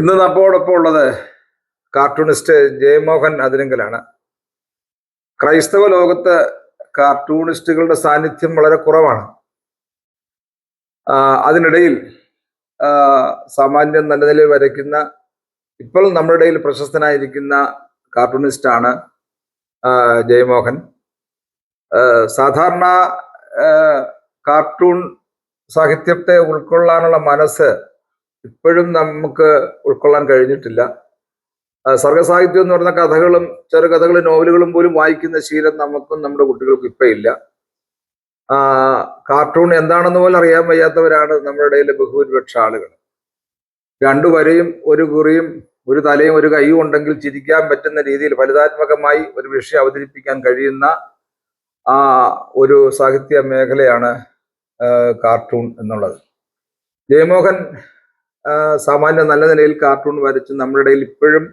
ഇന്ന് നമ്മോടൊപ്പം ഉള്ളത് കാർട്ടൂണിസ്റ്റ് ജയമോഹൻ അതിരങ്കലാണ്. ക്രൈസ്തവ ലോകത്ത് കാർട്ടൂണിസ്റ്റുകളുടെ സാന്നിധ്യം വളരെ കുറവാണ്. അതിനിടയിൽ സാമാന്യം നല്ല നിലയിൽ വരയ്ക്കുന്ന ഇപ്പോൾ നമ്മുടെ ഇടയിൽ പ്രശസ്തനായിരിക്കുന്ന കാർട്ടൂണിസ്റ്റാണ് ജയമോഹൻ. സാധാരണ കാർട്ടൂൺ സാഹിത്യത്തെ ഉൾക്കൊള്ളാനുള്ള മനസ്സ് ഇപ്പോഴും നമുക്ക് ഉൾക്കൊള്ളാൻ കഴിഞ്ഞിട്ടില്ല. സർഗസാഹിത്യം എന്ന് പറയുന്ന കഥകളും ചെറുകഥകളും നോവലുകളും പോലും വായിക്കുന്ന ശീലം നമുക്കും നമ്മുടെ കുട്ടികൾക്കും ഇപ്പൊ ഇല്ല. കാർട്ടൂൺ എന്താണെന്ന് പോലും അറിയാൻ വയ്യാത്തവരാണ് നമ്മുടെ ഇടയിലെ ബഹുഭൂരിപക്ഷ ആളുകൾ. രണ്ടു വരയും ഒരു കുറിയും ഒരു തലയും ഒരു കൈയും ഉണ്ടെങ്കിൽ ചിരിക്കാൻ പറ്റുന്ന രീതിയിൽ ഫലിതാത്മകമായി ഒരു വിഷയം അവതരിപ്പിക്കാൻ കഴിയുന്ന ആ ഒരു സാഹിത്യ മേഖലയാണ് കാർട്ടൂൺ എന്നുള്ളത്. ജയമോഹൻ സാമാന്യ നല്ല നിലയിൽ കാർട്ടൂൺ വരച്ച് നമ്മുടെ ഇടയിൽ ഇപ്പോഴും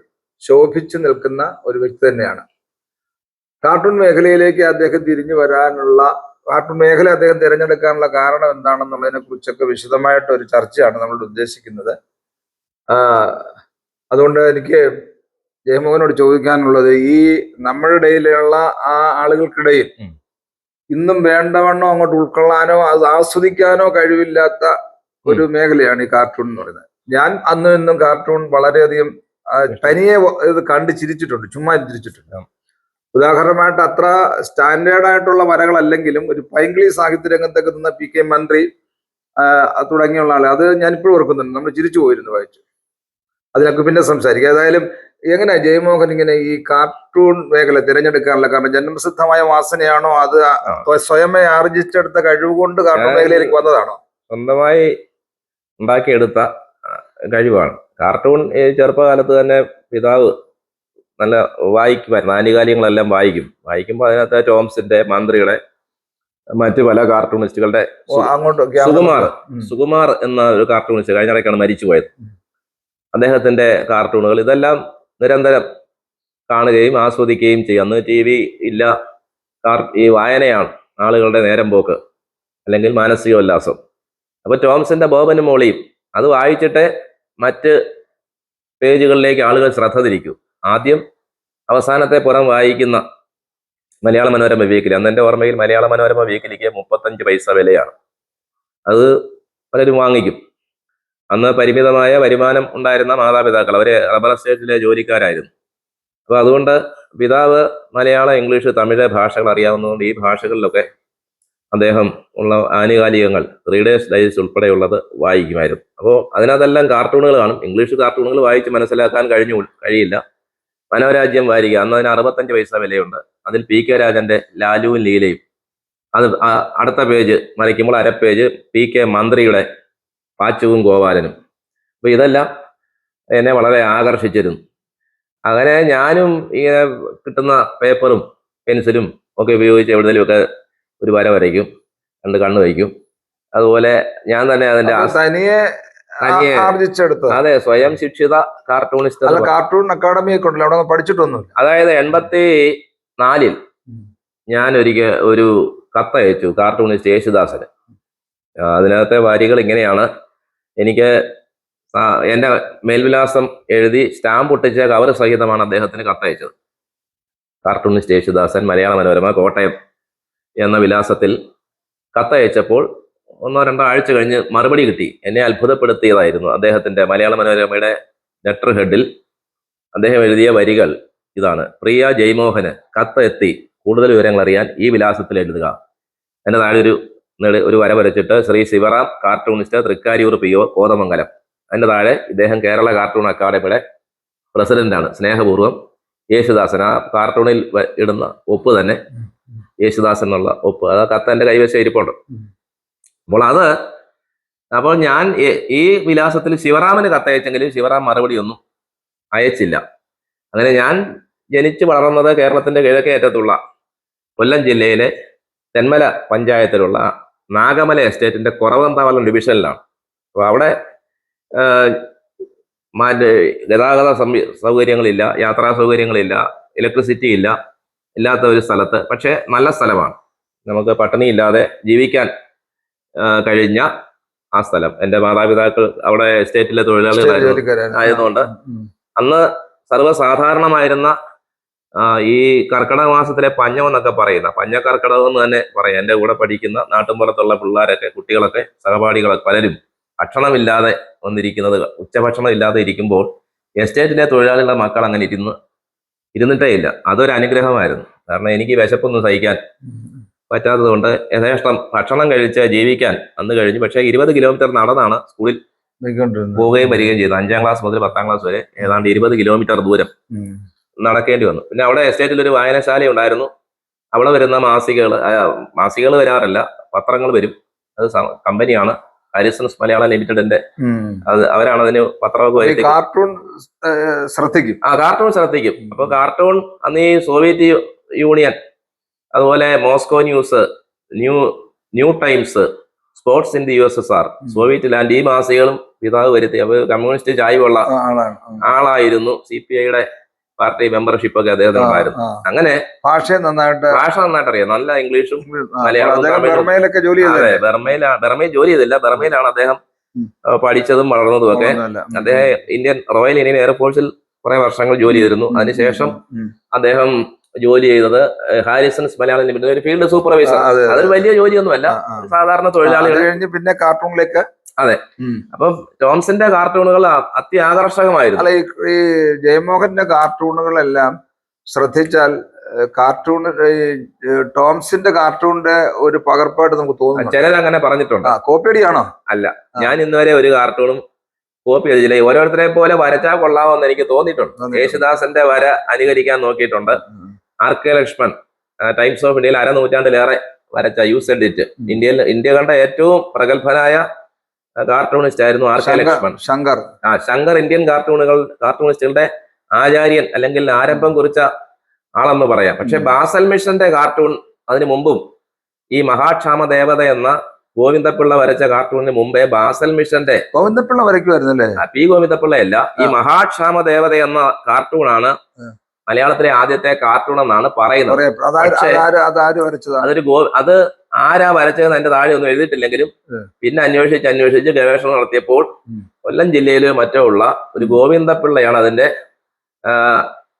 ശോഭിച്ചു നിൽക്കുന്ന ഒരു വ്യക്തി തന്നെയാണ്. കാർട്ടൂൺ മേഖലയിലേക്ക് അദ്ദേഹം തിരിഞ്ഞു വരാനുള്ള കാർട്ടൂൺ മേഖല അദ്ദേഹം തിരഞ്ഞെടുക്കാനുള്ള കാരണം എന്താണെന്നുള്ളതിനെ കുറിച്ചൊക്കെ വിശദമായിട്ട് ഒരു ചർച്ചയാണ് നമ്മൾ ഉദ്ദേശിക്കുന്നത്. അതുകൊണ്ട് എനിക്ക് ജയമോഹനോട് ചോദിക്കാനുള്ളത് ഈ നമ്മുടെ ഇടയിലുള്ള ആ ആളുകൾക്കിടയിൽ ഇന്നും വേണ്ടവണ്ണോ അങ്ങോട്ട് ഉൾക്കൊള്ളാനോ അത് ആസ്വദിക്കാനോ കഴിവില്ലാത്ത ഒരു മേഖലയാണ് ഈ കാർട്ടൂൺ എന്ന് പറയുന്നത്. ഞാൻ അന്നും ഇന്നും കാർട്ടൂൺ വളരെയധികം തനിയെ ഇത് കണ്ട് ചിരിച്ചിട്ടുണ്ട് ചുമ്മാ ചിരിച്ചിട്ടുണ്ട്. ഉദാഹരണമായിട്ട് അത്ര സ്റ്റാൻഡേർഡ് ആയിട്ടുള്ള വരകളല്ലെങ്കിലും ഒരു പൈങ്കിളി സാഹിത്യ രംഗത്തൊക്കെ നിന്ന പി കെ മന്ത്രി തുടങ്ങിയുള്ള ആളെ അത് ഞാൻ ഇപ്പോഴും ഓർക്കുന്നുണ്ട്. നമ്മൾ ചിരിച്ചു പോയിരുന്നു വായിച്ചു. അതിനൊക്കെ പിന്നെ സംസാരിക്കുക ഏതായാലും എങ്ങനെയാ ജയമോഹൻ ഇങ്ങനെ ഈ കാർട്ടൂൺ മേഖല തിരഞ്ഞെടുക്കാനുള്ള കാരണം ജന്മസിദ്ധമായ വാസനയാണോ അത് സ്വയമേ ആർജിച്ചെടുത്ത കഴിവ് കൊണ്ട് കാർട്ടൂൺ മേഖലയിലേക്ക് വന്നതാണോ? സ്വന്തമായി ഉണ്ടാക്കിയെടുത്ത കഴിവാണ്. കാർട്ടൂൺ ഈ ചെറുപ്പകാലത്ത് തന്നെ പിതാവ് നല്ല വായിക്കുമായിരുന്നു ആനുകാലികങ്ങളെല്ലാം വായിക്കും. വായിക്കുമ്പോൾ അതിനകത്ത് ടോംസിന്റെ മന്ത്രിയുടെ മറ്റു പല കാർട്ടൂണിസ്റ്റുകളുടെ സുകുമാർ സുകുമാർ എന്ന ഒരു കാർട്ടൂണിസ്റ്റ് കഴിഞ്ഞ ഇടയ്ക്കാണ് മരിച്ചു മരിച്ചുപോയത് അദ്ദേഹത്തിന്റെ കാർട്ടൂണുകൾ ഇതെല്ലാം നിരന്തരം കാണുകയും ആസ്വദിക്കുകയും ചെയ്യും. അന്ന് ടി വി ഇല്ല കാർ- ഈ വായനയാണ് ആളുകളുടെ നേരം പോക്ക് അല്ലെങ്കിൽ മാനസികോല്ലാസം. അപ്പൊ ടോംസിന്റെ ബോബനും മോളിയും അത് വായിച്ചിട്ട് മറ്റ് പേജുകളിലേക്ക് ആളുകൾ ശ്രദ്ധ തിരിക്കൂ. ആദ്യം അവസാനത്തെ പുറം വായിക്കുന്ന മലയാള മനോരമ വീക്കിലി. അന്ന് എന്റെ ഓർമ്മയിൽ മലയാള മനോരമ വീക്കിലിക്ക് മുപ്പത്തഞ്ച് പൈസ വിലയാണ്. അത് പലരും വാങ്ങിക്കും. അന്ന് പരിമിതമായ വരുമാനം ഉണ്ടായിരുന്ന മാതാപിതാക്കൾ. അവർ റബ്ബർ എസ്റ്റേറ്റിലെ ജോലിക്കാരായിരുന്നു. അപ്പോൾ അതുകൊണ്ട് പിതാവ് മലയാളം ഇംഗ്ലീഷ് തമിഴ് ഭാഷകൾ അറിയാവുന്നതുകൊണ്ട് ഈ ഭാഷകളിലൊക്കെ അദ്ദേഹം ഉള്ള ആനുകാലികങ്ങൾ റീഡേഴ്സ് ഡൈസ് ഉൾപ്പെടെയുള്ളത് വായിക്കുമായിരുന്നു. അപ്പോൾ അതിനകത്തെല്ലാം കാർട്ടൂണുകൾ കാണും. ഇംഗ്ലീഷ് കാർട്ടൂണുകൾ വായിച്ച് മനസ്സിലാക്കാൻ കഴിഞ്ഞു കഴിയില്ല. മനോരാജ്യം വാരിക അന്ന് അതിന് അറുപത്തഞ്ച് പൈസ വിലയുണ്ട്. അതിൽ പി കെ രാജന്റെ ലാലുവും ലീലയും. അത് അടുത്ത പേജ് മറിക്കുമ്പോൾ അര പേജ് പി കെ മന്ത്രിയുടെ പാച്ചുവും ഗോപാലനും. അപ്പൊ ഇതെല്ലാം എന്നെ വളരെ ആകർഷിച്ചിരുന്നു. അങ്ങനെ ഞാനും ഇങ്ങനെ കിട്ടുന്ന പേപ്പറും പെൻസിലും ഒക്കെ ഉപയോഗിച്ച് എവിടെയെങ്കിലുമൊക്കെ ഒരു വര വരയ്ക്കും രണ്ട് കണ്ണ് വയ്ക്കും. അതുപോലെ ഞാൻ തന്നെ അതിന്റെ തനിയെ ആർജിച്ചെടുത്തത്? അതെ സ്വയം ശിക്ഷിത കാർട്ടൂണിസ്റ്റ് അല്ല കാർട്ടൂൺ അക്കാഡമി ഒക്കെ ഉണ്ടല്ലോ അവിടെ ഒന്നും അതായത് എൺപത്തി നാലിൽ. ഞാൻ ഒരിക്കൽ ഒരു കത്തയച്ചു കാർട്ടൂണിസ്റ്റ് യേശുദാസന്. അതിനകത്തെ വരികൾ ഇങ്ങനെയാണ്. എനിക്ക് എന്റെ എന്റെ മേൽവിലാസം എഴുതി സ്റ്റാമ്പ് ഒട്ടിച്ച കവർ സഹിതമാണ് അദ്ദേഹത്തിന് കത്തയച്ചത്. കാർട്ടൂണിസ്റ്റ് യേശുദാസൻ മലയാള മനോരമ കോട്ടയം. എന്ന വിലാസത്തിൽ കത്തയച്ചപ്പോൾ ഒന്നോ രണ്ടോ ആഴ്ച കഴിഞ്ഞ് മറുപടി കിട്ടി. എന്നെ അത്ഭുതപ്പെടുത്തിയതായിരുന്നു അദ്ദേഹത്തിന്റെ മലയാള മനോരമയുടെ ലെറ്റർ ഹെഡിൽ. അദ്ദേഹം എഴുതിയ വരികൾ ഇതാണ്. പ്രിയ ജയ്മോഹന് കത്ത് എത്തി. കൂടുതൽ വിവരങ്ങൾ അറിയാൻ ഈ വിലാസത്തിൽ എഴുതുക. എന്റെ താഴെ ഒരു ഒരു വര വരച്ചിട്ട് Shri Sivaram cartoonist Thrikkariyoor P O Kothamangalam. അതിന്റെ താഴെ ഇദ്ദേഹം കേരള കാർട്ടൂൺ അക്കാദമിയുടെ പ്രസിഡന്റാണ്. സ്നേഹപൂർവം യേശുദാസൻ. ആ കാർട്ടൂണിൽ ഇടുന്ന ഒപ്പ് തന്നെ യേശുദാസൻ എന്നുള്ള ഒപ്പ്. അത് കത്ത് എന്റെ കൈവശം ഇരിപ്പുണ്ട്. അപ്പോൾ അത് അപ്പോൾ ഞാൻ ഈ- വിലാസത്തിൽ ശിവറാമിന് കത്തയച്ചെങ്കിലും ശിവറാം മറുപടി ഒന്നും അയച്ചില്ല. അങ്ങനെ ഞാൻ ജനിച്ചു വളർന്നത് കേരളത്തിന്റെ കിഴക്കേ അറ്റത്തുള്ള കൊല്ലം ജില്ലയിലെ തെന്മല പഞ്ചായത്തിലുള്ള നാഗമല എസ്റ്റേറ്റിന്റെ കുറവന്താവലം ഡിവിഷനിലാണ്. അപ്പോൾ അവിടെ ഗതാഗത സൗകര്യങ്ങളില്ല യാത്രാ സൗകര്യങ്ങളില്ല ഇലക്ട്രിസിറ്റി ഇല്ല ഇല്ലാത്ത ഒരു സ്ഥലത്ത് പക്ഷേ നല്ല സ്ഥലമാണ്. നമുക്ക് പട്ടിണി ഇല്ലാതെ ജീവിക്കാൻ കഴിഞ്ഞ ആ സ്ഥലം. എന്റെ മാതാപിതാക്കൾ അവിടെ എസ്റ്റേറ്റിലെ തൊഴിലാളികളായിരുന്നു. ആയതുകൊണ്ട് അന്ന് സർവസാധാരണമായിരുന്ന ഈ കർക്കിടക മാസത്തിലെ പഞ്ഞം എന്നൊക്കെ പറയുന്ന പഞ്ഞ കർക്കിടകം എന്ന് തന്നെ പറയാം. എന്റെ കൂടെ പഠിക്കുന്ന നാട്ടുമ്പുറത്തുള്ള പിള്ളേരൊക്കെ കുട്ടികളൊക്കെ സഹപാഠികളൊക്കെ പലരും ഭക്ഷണമില്ലാതെ വന്നിരിക്കുന്നത് ഉച്ചഭക്ഷണം ഇല്ലാതെ ഇരിക്കുമ്പോൾ എസ്റ്റേറ്റിലെ തൊഴിലാളികളുടെ മക്കൾ അങ്ങനെ ഇരുന്ന് ഇരുന്നിട്ടേ ഇല്ല. അതൊരു അനുഗ്രഹമായിരുന്നു. കാരണം എനിക്ക് വിശപ്പൊന്നും സഹിക്കാൻ പറ്റാത്തതുകൊണ്ട് പറ്റാത്തത് കൊണ്ട് യഥേഷ്ടം ഭക്ഷണം കഴിച്ച് ജീവിക്കാൻ അന്ന് കഴിഞ്ഞു. പക്ഷേ ഇരുപത് കിലോമീറ്റർ നടന്നാണ് സ്കൂളിൽ. പോവുകയും വരികയും ചെയ്തത്. അഞ്ചാം ക്ലാസ് മുതൽ പത്താം ക്ലാസ് വരെ ഏതാണ്ട് ഇരുപത് കിലോമീറ്റർ ദൂരം. നടക്കേണ്ടി വന്നു. പിന്നെ അവിടെ എസ്റ്റേറ്റിൽ ഒരു വായനശാല ഉണ്ടായിരുന്നു. അവിടെ വരുന്ന മാസികകൾ മാസികകൾ വരാറില്ല. പത്രങ്ങൾ വരും. അത് കമ്പനിയാണ് ഹാരിസൺസ് മലയാള ലിമിറ്റഡിന്റെ. അത് അവരാണ് അതിന് പത്രമൊക്കെ ഈ കാർട്ടൂൺ ശ്രദ്ധിക്കും. ആ കാർട്ടൂൺ ശ്രദ്ധിക്കും. അപ്പൊ കാർട്ടൂൺ അന്ന് ഈ സോവിയറ്റ് യൂണിയൻ അതുപോലെ Moscow news new new times sports in the U S S R Soviet land ഈ മാസികകളും പിതാവ് വരുത്തി. അപ്പൊ കമ്മ്യൂണിസ്റ്റ് ചായ്വുള്ള. ആളായിരുന്നു സി പി ഐയുടെ പാർട്ടി മെമ്പർഷിപ്പ് ഒക്കെ അദ്ദേഹത്തിന് ഉണ്ടായിരുന്നു അങ്ങനെ ഭാഷ നന്നായിട്ട് ഭാഷ നന്നായിട്ട് അറിയാം നല്ല ഇംഗ്ലീഷും മലയാളം. ബർമയിലൊക്കെ ജോലി അതെ ബർമയിലാണ് ബർമയിൽ ജോലി ചെയ്തില്ല. ബർമയിലാണ് അദ്ദേഹം പഠിച്ചതും വളർന്നതും ഒക്കെ. അദ്ദേഹം ഇന്ത്യൻ റോയൽ ഇന്ത്യൻ എയർഫോഴ്സിൽ കുറെ വർഷങ്ങൾ ജോലി ചെയ്തിരുന്നു. അതിനുശേഷം അദ്ദേഹം ജോലി ചെയ്തത് ഹാരിസൺസ് മലയാളം ലിമിറ്റഡ് ഒരു ഫീൽഡ് സൂപ്പർവൈസർ. അതൊരു വലിയ ജോലിയൊന്നുമല്ല. സാധാരണ തൊഴിലാളികൾ കഴിഞ്ഞ് പിന്നെ കാർട്ടൂണിലേക്ക് അതെ. അപ്പൊ ജോൺസന്റെ കാർട്ടൂണുകൾ അത്യാകർഷകമായിരുന്നു. അല്ല ഈ- ജയമോഹന്റെ കാർട്ടൂണുകളെല്ലാം ശ്രദ്ധിച്ചാൽ കാർട്ടൂൺ ടോംസിന്റെ കാർട്ടൂണിന്റെ ഒരു പകർപ്പായിട്ട് നമുക്ക് തോന്നുന്നു. ചിലരങ്ങനെ പറഞ്ഞിട്ടുണ്ട്. ആ അല്ല ഞാൻ ഇന്നുവരെ ഒരു കാർട്ടൂണും കോപ്പി ചെയ്തില്ല. ഓരോരുത്തരെ പോലെ വരച്ചാൽ കൊള്ളാമെന്ന് എനിക്ക് തോന്നിയിട്ടുണ്ട്. യേശുദാസന്റെ വര അനുകരിക്കാൻ നോക്കിയിട്ടുണ്ട്. R K Laxman Times of ഇന്ത്യയിൽ അര നൂറ്റാണ്ടിലേറെ വരച്ച യൂസ് എഡിറ്റ് ഇന്ത്യയിൽ ഇന്ത്യ കണ്ട ഏറ്റവും പ്രഗത്ഭനായ കാർട്ടൂണിസ്റ്റ് ആയിരുന്നു ആർ കെ ശങ്കർ ലക്ഷ്മൺ. ശങ്കർ. ആ ശങ്കർ ഇന്ത്യൻ കാർട്ടൂണുകൾ കാർട്ടൂണിസ്റ്റുകളുടെ ആചാര്യൻ അല്ലെങ്കിൽ ആരംഭം കുറിച്ച ആളെന്ന് പറയാം. പക്ഷെ ബാസൽ മിഷന്റെ കാർട്ടൂൺ അതിനു മുമ്പും ഈ മഹാക്ഷാമ ദേവത എന്ന ഗോവിന്ദപിള്ള വരച്ച കാർട്ടൂണിന് മുമ്പേ ബാസൽ മിഷന്റെ ഗോവിന്ദപ്പിള്ള വരയ്ക്കുമായിരുന്നല്ലേ? പി ഗോവിന്ദപിള്ളയല്ല ഈ ആ. മഹാക്ഷാമ ദേവത എന്ന കാർട്ടൂണാണ്. മലയാളത്തിലെ ആദ്യത്തെ കാർട്ടൂൺ എന്നാണ് പറയുന്നത്. പറയാം അതാര് ഗോ അത് ആരാ വരച്ചതെന്ന് അതിന്റെ താഴെ ഒന്നും എഴുതിയിട്ടില്ലെങ്കിലും പിന്നെ അന്വേഷിച്ച് അന്വേഷിച്ച് ഗവേഷണം നടത്തിയപ്പോൾ കൊല്ലം ജില്ലയിലോ മറ്റോ ഉള്ള ഒരു ഗോവിന്ദപിള്ളയാണ് അതിന്റെ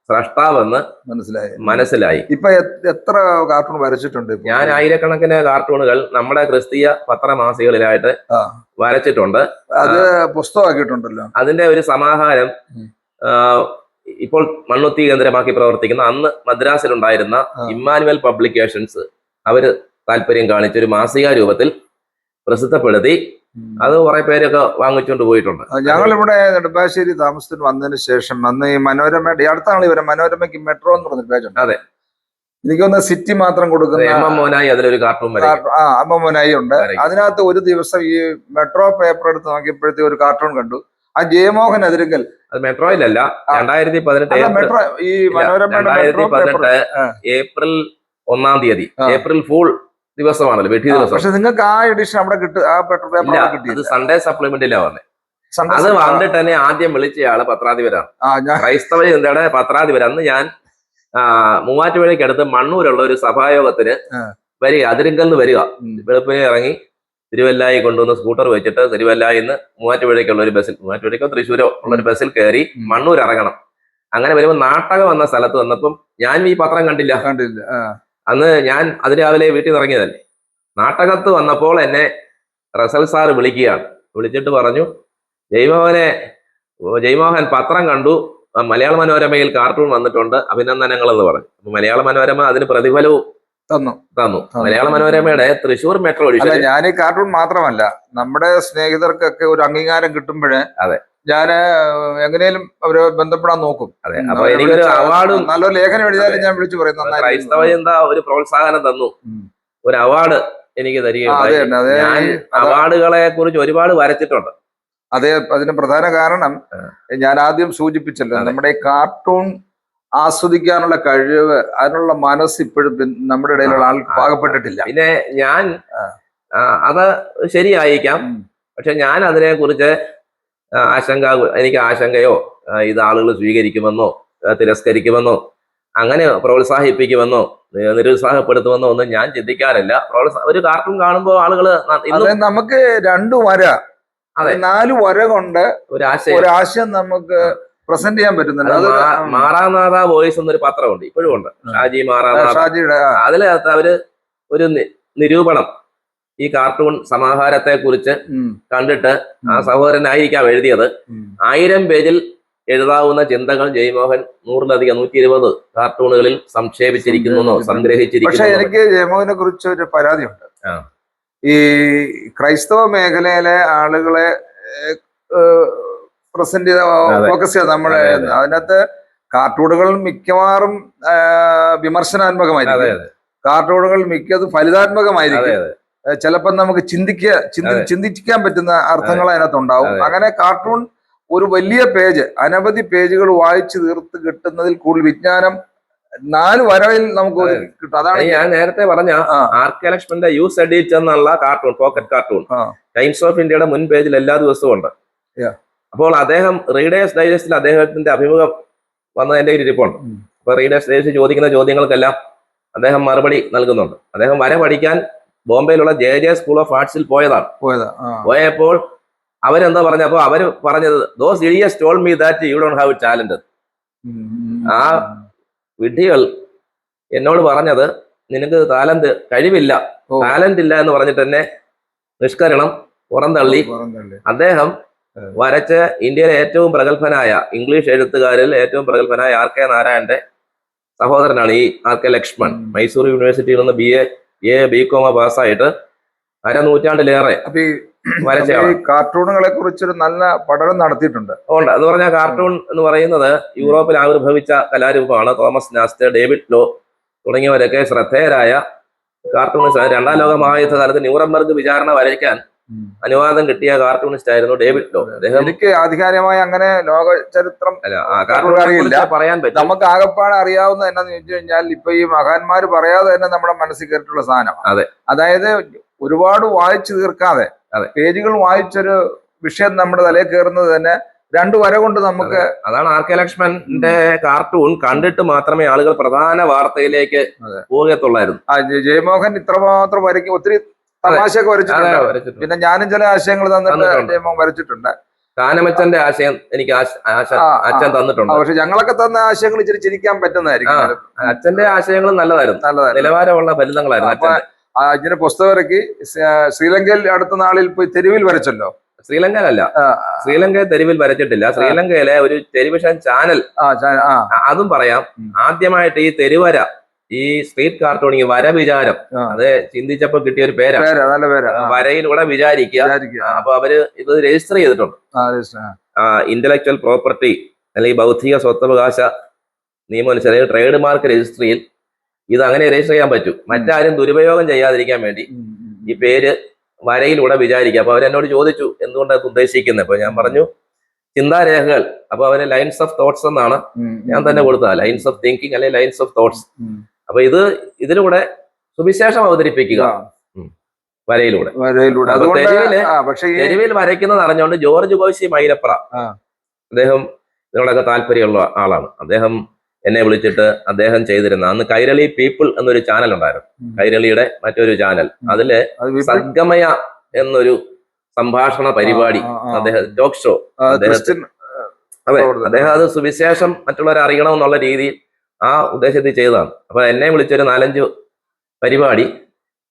സ്രഷ്ടാവെന്ന് മനസ്സിലായി. മനസ്സിലായി. ഇപ്പൊ എത്ര കാർട്ടൂൺ വരച്ചിട്ടുണ്ട് ഞാൻ ആയിരക്കണക്കിന് കാർട്ടൂണുകൾ നമ്മുടെ ക്രിസ്തീയ പത്രമാസികളിലായിട്ട്. വരച്ചിട്ടുണ്ട്. അത് പുസ്തകമാക്കിയിട്ടുണ്ടല്ലോ. അതിന്റെ ഒരു സമാഹാരം ഇപ്പോൾ മണ്ണുത്തി കേന്ദ്രമാക്കി പ്രവർത്തിക്കുന്ന അന്ന് മദ്രാസിലുണ്ടായിരുന്ന ആ. ഇമ്മാനുവൽ പബ്ലിക്കേഷൻസ് അവർ താല്പര്യം കാണിച്ച ഒരു മാസിക രൂപത്തിൽ പ്രസിദ്ധപ്പെടുത്തി. അത് കുറെ പേരൊക്കെ വാങ്ങിച്ചുകൊണ്ട് പോയിട്ടുണ്ട്. ഞങ്ങൾ ഇവിടെ നെടുമ്പാശ്ശേരി താമസത്തിന് വന്നതിന് ശേഷം അന്ന് ഈ മനോരമയുടെ ഈ അടുത്ത നാളെ വരെ മനോരമയ്ക്ക് മെട്രോ എന്ന് പറഞ്ഞ പേജുണ്ട് അതെ. എനിക്കൊന്ന് സിറ്റി മാത്രം കൊടുക്കുന്ന മോനായി അതിലൊരു കാർട്ടൂൺ വരെ അമ്മ ആ അമ്മമോനായി ഉണ്ട്. അതിനകത്ത് ഒരു ദിവസം ഈ മെട്രോ പേപ്പർ എടുത്ത് നോക്കിയപ്പോഴത്തെ ഒരു കാർട്ടൂൺ കണ്ടു. ആ ജയമോഹൻ അതിരിക്കൽ അത് മെട്രോയിലല്ല. രണ്ടായിരത്തി പതിനെട്ട് മെട്രോ ഈ മനോരമ രണ്ടായിരത്തി പതിനെട്ട് ഏപ്രിൽ ഒന്നാം തീയതി. ഏപ്രിൽ ഫുൾ ദിവസമാണല്ലോ വെട്ടി ദിവസം. പക്ഷെ നിങ്ങൾക്ക് ആ എഡിഷൻ അവിടെ കിട്ടും ആ പെട്രോൾ പേപ്പർ കിട്ടി സൺഡേ സപ്ലിമെന്റിലാ വന്നത് അത് വന്നിട്ട് തന്നെ ആദ്യം വിളിച്ചയാൾ പത്രാധിപരാണ്. ക്രൈസ്തവ ചിന്തയുടെ പത്രാധിപര അന്ന് ഞാൻ മൂവാറ്റുപുഴയ്ക്കടുത്ത് മണ്ണൂരുള്ള ഒരു സഭായോഗത്തിന്. വരിക അതിരിങ്കൽ വരിക. വെളുപ്പിനെ ഇറങ്ങി തിരുവല്ലായി കൊണ്ടുവന്ന് സ്കൂട്ടർ വെച്ചിട്ട് തിരുവല്ലായി നിന്ന് മൂവാറ്റുപുഴയ്ക്കുള്ള ഒരു ബസ്സിൽ മൂവാറ്റുപുഴയ്ക്കോ തൃശ്ശൂരോ ഉള്ള ഒരു ബസ്സിൽ കയറി മണ്ണൂർ ഇറങ്ങണം. അങ്ങനെ വരുമ്പോൾ നാട്ടകം വന്ന സ്ഥലത്ത് വന്നപ്പം ഞാൻ ഈ പത്രം കണ്ടില്ല. കണ്ടില്ല അന്ന് ഞാൻ അത് രാവിലെ വീട്ടിൽ നിന്ന് ഇറങ്ങിയതല്ലേ. നാട്ടകത്ത് വന്നപ്പോൾ എന്നെ റസൽ സാർ വിളിക്കുകയാണ്. വിളിച്ചിട്ട് പറഞ്ഞു ജയ്മോഹനെ ജയ്മോഹൻ പത്രം കണ്ടു മലയാള മനോരമയിൽ കാർട്ടൂൺ വന്നിട്ടുണ്ട് അഭിനന്ദനങ്ങൾ എന്ന് പറഞ്ഞു മലയാള മനോരമ അതിന് പ്രതിഫലവും തന്നു. തന്നു. മലയാള മനോരമയുടെ തൃശൂർ മെട്രോ അല്ല ഞാൻ ഈ കാർട്ടൂൺ മാത്രമല്ല നമ്മുടെ സ്നേഹിതർക്കൊക്കെ ഒരു അംഗീകാരം കിട്ടുമ്പോഴേ അതെ. ഞാൻ എങ്ങനെയും അവരെ ബന്ധപ്പെടാൻ നോക്കും. അതെ. അപ്പൊ എനിക്കൊരു അവാർഡും നല്ലൊരു ലേഖനം എഴുതിയാലും ഞാൻ വിളിച്ചു പറയും ക്രൈസ്തവ എന്താ ഒരു പ്രോത്സാഹനം തന്നു. ഒരു അവാർഡ് എനിക്ക് തരികയുണ്ടായി അവാർഡുകളെ കുറിച്ച് ഒരുപാട് വരച്ചിട്ടുണ്ട്. അതെ അതിന് പ്രധാന കാരണം ഞാൻ ആദ്യം സൂചിപ്പിച്ചല്ലോ നമ്മുടെ ഈ കാർട്ടൂൺ ആസ്വദിക്കാനുള്ള കഴിവ് അതിനുള്ള മനസ്സ് ഇപ്പോഴും നമ്മുടെ ഇടയിലുള്ള ആൾ പാകപ്പെട്ടിട്ടില്ല. പിന്നെ ഞാൻ അത് ശരിയായിരിക്കാം. പക്ഷെ ഞാൻ അതിനെ കുറിച്ച് ആശങ്ക എനിക്ക് ആശങ്കയോ ഇത് ആളുകൾ സ്വീകരിക്കുമെന്നോ തിരസ്കരിക്കുമെന്നോ അങ്ങനെ പ്രോത്സാഹിപ്പിക്കുമെന്നോ നിരുത്സാഹപ്പെടുത്തുമെന്നോ ഒന്നും ഞാൻ ചിന്തിക്കാറില്ല. ഒരു കാർട്ടൂൺ കാണുമ്പോൾ ആളുകൾ നമുക്ക് രണ്ടു വര അതെ. നാല് വര കൊണ്ട് ഒരു ആശയം ഒരാശയം നമുക്ക് പ്രസന്റ് ചെയ്യാൻ പറ്റുന്നുണ്ട്. അത് മാറാനാഥ വോയിസ് എന്നൊരു പത്രമുണ്ട്. ഇപ്പോഴും ഉണ്ട്. ഷാജി മാറാനാഥ ഷാജിയുടെ അതിലകത്ത് അവർ ഒരു നിരൂപണം ഈ കാർട്ടൂൺ സമാഹാരത്തെ കുറിച്ച് കണ്ടിട്ട് ആ സഹോദരനായിരിക്കാം എഴുതിയത്. ആയിരം പേജിൽ എഴുതാവുന്ന ചിന്തകൾ ജയ്മോഹൻ നൂറിലധികം നൂറ്റി ഇരുപത് കാർട്ടൂണുകളിൽ സംക്ഷേപിച്ചിരിക്കുന്നു പക്ഷെ സംഗ്രഹിച്ചിരിക്കുന്നു എനിക്ക് ജയമോഹനെ കുറിച്ച് ഒരു പരാതിയുണ്ട്. ഈ ക്രൈസ്തവ മേഖലയിലെ ആളുകളെ പ്രസന്റ് ചെയ്ത ഫോക്കസ് ചെയ്ത നമ്മുടെ അതെ, അതെ. അതിനകത്ത് കാർട്ടൂണുകൾ മിക്കവാറും വിമർശനാത്മകമായിരിക്കും. കാർട്ടൂണുകൾ മിക്കതും ഫലിതാത്മകമായിരിക്കും. ചിലപ്പോൾ നമുക്ക് ചിന്തിക്കുക ചിന്തി ചിന്തിക്കാൻ പറ്റുന്ന അർത്ഥങ്ങൾ അതിനകത്ത് ഉണ്ടാവും അങ്ങനെ കാർട്ടൂൺ ഒരു വലിയ പേജ് അനവധി പേജുകൾ വായിച്ചു തീർത്ത് കിട്ടുന്നതിൽ കൂടുതൽ വിജ്ഞാനം നാല് വരവിൽ നമുക്ക് കിട്ടും. അതാണ് ഞാൻ നേരത്തെ പറഞ്ഞ. ആർക്കെ ലക്ഷ്മന്റെ യൂസ് എഡിറ്റ് എന്നുള്ള cartoon pocket cartoon Times of ഇന്ത്യയുടെ മുൻ പേജിൽ എല്ലാ ദിവസവും ഉണ്ട്. അപ്പോൾ അദ്ദേഹം റീഡേഴ്സ് ഡൈജസ്റ്റിൽ അദ്ദേഹത്തിന്റെ അഭിമുഖം വന്നതിന്റെ ഒരു ഇരിപ്പുണ്ട്. അപ്പൊ റീഡേഴ്സ് ഡൈജസ്റ്റ് ചോദിക്കുന്ന ചോദ്യങ്ങൾക്കെല്ലാം അദ്ദേഹം മറുപടി നൽകുന്നുണ്ട് അദ്ദേഹം വര പഠിക്കാൻ ബോംബെയിലുള്ള ജെ ജെ സ്കൂൾ ഓഫ് ആർട്സിൽ പോയതാണ്. പോയപ്പോൾ അവരെന്താ പറഞ്ഞപ്പോ അവർ പറഞ്ഞത് those idiots told me that you don't have talent ആ വിഡ്ഢികൾ എന്നോട് പറഞ്ഞത് നിനക്ക് താലന്റ് കഴിവില്ല. ടാലന്റ് ഇല്ല എന്ന് പറഞ്ഞിട്ട് തന്നെ നിഷ്കരണം പുറന്തള്ളി അദ്ദേഹം. വരച്ച് ഇന്ത്യയിലെ ഏറ്റവും പ്രഗത്ഭനായ ഇംഗ്ലീഷ് എഴുത്തുകാരിൽ ഏറ്റവും പ്രഗത്ഭനായ ആർ കെ നാരായണന്റെ സഹോദരനാണ് ഈ ആർ കെ ലക്ഷ്മൺ. മൈസൂർ യൂണിവേഴ്സിറ്റിയിൽ നിന്ന് B A A B com പാസ്സായിട്ട് അരനൂറ്റാണ്ടിലേറെ നൂറ്റാണ്ടിലേറെ ഈ കാർട്ടൂണുകളെ കുറിച്ചൊരു നല്ല പഠനം നടത്തിയിട്ടുണ്ട്. ഉണ്ട് എന്ന് പറഞ്ഞാൽ കാർട്ടൂൺ എന്ന് പറയുന്നത് യൂറോപ്പിൽ ആവിർഭവിച്ച കലാരൂപമാണ്. തോമസ് നാസ്റ്റ് ഡേവിഡ് ലോ തുടങ്ങിയവരൊക്കെ ശ്രദ്ധേയരായ കാർട്ടൂണിസ്റ്റ്. രണ്ടാം ലോക മഹായുദ്ധ കാലത്ത് ന്യൂറംബർഗ് വിചാരണ വരയ്ക്കാൻ അനുവാദം കിട്ടിയ കാർട്ടൂണിസ്റ്റ് ആയിരുന്നു ഡേവിഡ് ലോ. അദ്ദേഹം എനിക്ക് ആധികാരികമായി അങ്ങനെ ലോക ചരിത്രം അറിയില്ല. പറയാൻ പറ്റും നമുക്ക് ആകപ്പാട് അറിയാവുന്ന എന്നാന്ന് ചോദിച്ചു കഴിഞ്ഞാൽ ഇപ്പൊ ഈ മഹാന്മാര് പറയാതെ തന്നെ നമ്മുടെ മനസ്സിൽ കയറിയിട്ടുള്ള സാധനം അതെ. അതായത് ഒരുപാട് വായിച്ചു തീർക്കാതെ അതെ. പേജുകൾ വായിച്ചൊരു വിഷയം നമ്മുടെ തലയിൽ കയറുന്നത് തന്നെ രണ്ടു വര കൊണ്ട് നമുക്ക് അതാണ് ആർ കെ ലക്ഷ്മണന്റെ കാർട്ടൂൺ കണ്ടിട്ട് മാത്രമേ ആളുകൾ പ്രധാന വാർത്തയിലേക്ക്. പോകത്തുള്ളായിരുന്നു. ജയമോഹൻ ഇത്രമാത്രം വരയ്ക്കും. ഒത്തിരി തമാശയൊക്കെ വരച്ചിട്ടുണ്ട്. പിന്നെ ഞാനും ചില ആശയങ്ങൾ തന്നിട്ട്. വരച്ചിട്ടുണ്ട്. കാനമച്ചന്റെ ആശയം എനിക്ക് അച്ഛൻ തന്നിട്ടുണ്ട്. പക്ഷെ ഞങ്ങളൊക്കെ തന്ന ആശയങ്ങൾ ഇച്ചിരി ചിരിക്കാൻ പറ്റുന്നതായിരിക്കും. അച്ഛന്റെ ആശയങ്ങൾ നല്ലതായിരുന്നു. നല്ലതായിരുന്നു. നിലവാരമുള്ള ഫലിതങ്ങളായിരുന്നു ആ, ഇതിന് പുസ്തകം ഇറക്കി ശ്രീലങ്കയിൽ അടുത്ത നാളിൽ പോയി തെരുവിൽ വരച്ചല്ലോ? ശ്രീലങ്കയിലല്ല. ശ്രീലങ്കയിൽ ശ്രീലങ്ക തെരുവിൽ വരച്ചിട്ടില്ല. ശ്രീലങ്കയിലെ ഒരു ടെലിവിഷൻ ചാനൽ അതും പറയാം. ആദ്യമായിട്ട് ഈ തെരുവര ഈ സ്ട്രീറ്റ് കാർട്ടൂണിങ് വര വിചാരം. അത് ചിന്തിച്ചപ്പോ കിട്ടിയ ഒരു പേരാണ് പേരാ നല്ല പേരാ. വരയിലൂടെ വിചാരിക്കുക. അപ്പൊ അവർ ഇത് രജിസ്റ്റർ ചെയ്തിട്ടുണ്ട്. ഇന്റലക്ച്വൽ പ്രോപ്പർട്ടി അല്ലെങ്കിൽ ബൗദ്ധിക സ്വത്തവകാശ നിയമം അനുസരിച്ച് ട്രേഡ് മാർക്ക് രജിസ്ട്രിയിൽ ഇത് അങ്ങനെ രജിസ്റ്റർ ചെയ്യാൻ പറ്റും. മറ്റാരും ദുരുപയോഗം ചെയ്യാതിരിക്കാൻ വേണ്ടി ഈ പേര് വരയിലൂടെ വിചാരിക്കുക. അപ്പൊ അവരെന്നോട് ചോദിച്ചു എന്തുകൊണ്ടാണ് ഉദ്ദേശിക്കുന്നത് അപ്പൊ ഞാൻ പറഞ്ഞു ചിന്താരേഖകൾ. അപ്പൊ അവർ ലൈൻസ് ഓഫ് തോട്ട്സ് എന്നാണ് ഞാൻ തന്നെ കൊടുത്തത്. ലൈൻസ് ഓഫ് തിങ്കിങ് അല്ലെങ്കിൽ ലൈൻസ് ഓഫ് തോട്ട്സ്. അപ്പൊ ഇത് ഇതിലൂടെ സുവിശേഷം അവതരിപ്പിക്കുക. വരയിലൂടെ. വരയിലൂടെ. തെരുവിൽ വരയ്ക്കുന്നത് അറിഞ്ഞുകൊണ്ട് ജോർജ് കോശി മൈലപ്ര. അദ്ദേഹം ഇതിനോടൊക്കെ താല്പര്യമുള്ള ആളാണ്. അദ്ദേഹം എന്നെ വിളിച്ചിട്ട് അദ്ദേഹം ചെയ്തിരുന്ന അന്ന് കൈരളി പീപ്പിൾ എന്നൊരു ചാനൽ ഉണ്ടായിരുന്നു. കൈരളിയുടെ മറ്റൊരു ചാനൽ. അതിൽ സർഗമയ സദ്ഗമയ എന്നൊരു സംഭാഷണ പരിപാടി. അദ്ദേഹം ടോക്ക് ഷോ അദ്ദേഹത്തിന് അതെ അദ്ദേഹം അത് സുവിശേഷം മറ്റുള്ളവരെ അറിയണം എന്നുള്ള രീതിയിൽ ആ ഉദ്ദേശത്തിൽ ചെയ്തതാണ്. അപ്പൊ എന്നെ വിളിച്ചൊരു നാലഞ്ച് പരിപാടി